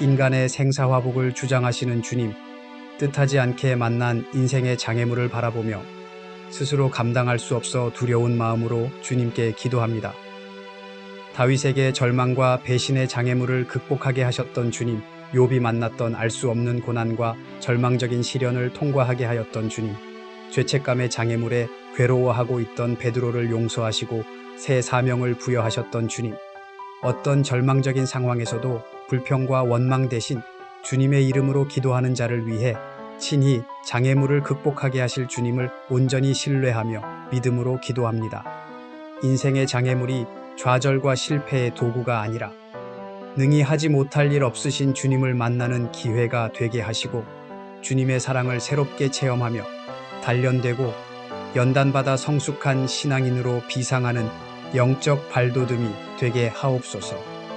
인간의 생사화복을 주장하시는 주님, 뜻하지 않게 만난 인생의 장애물을 바라보며 스스로 감당할 수 없어 두려운 마음으로 주님께 기도합니다. 다윗에게 절망과 배신의 장애물을 극복하게 하셨던 주님, 욥이 만났던 알 수 없는 고난과 절망적인 시련을 통과하게 하였던 주님, 죄책감의 장애물에 괴로워하고 있던 베드로를 용서하시고 새 사명을 부여하셨던 주님, 어떤 절망적인 상황에서도 불평과 원망 대신 주님의 이름으로 기도하는 자를 위해 친히 장애물을 극복하게 하실 주님을 온전히 신뢰하며 믿음으로 기도합니다. 인생의 장애물이 좌절과 실패의 도구가 아니라 능히 하지 못할 일 없으신 주님을 만나는 기회가 되게 하시고 주님의 사랑을 새롭게 체험하며 단련되고 연단받아 성숙한 신앙인으로 비상하는 영적 발돋움이 되게 하옵소서.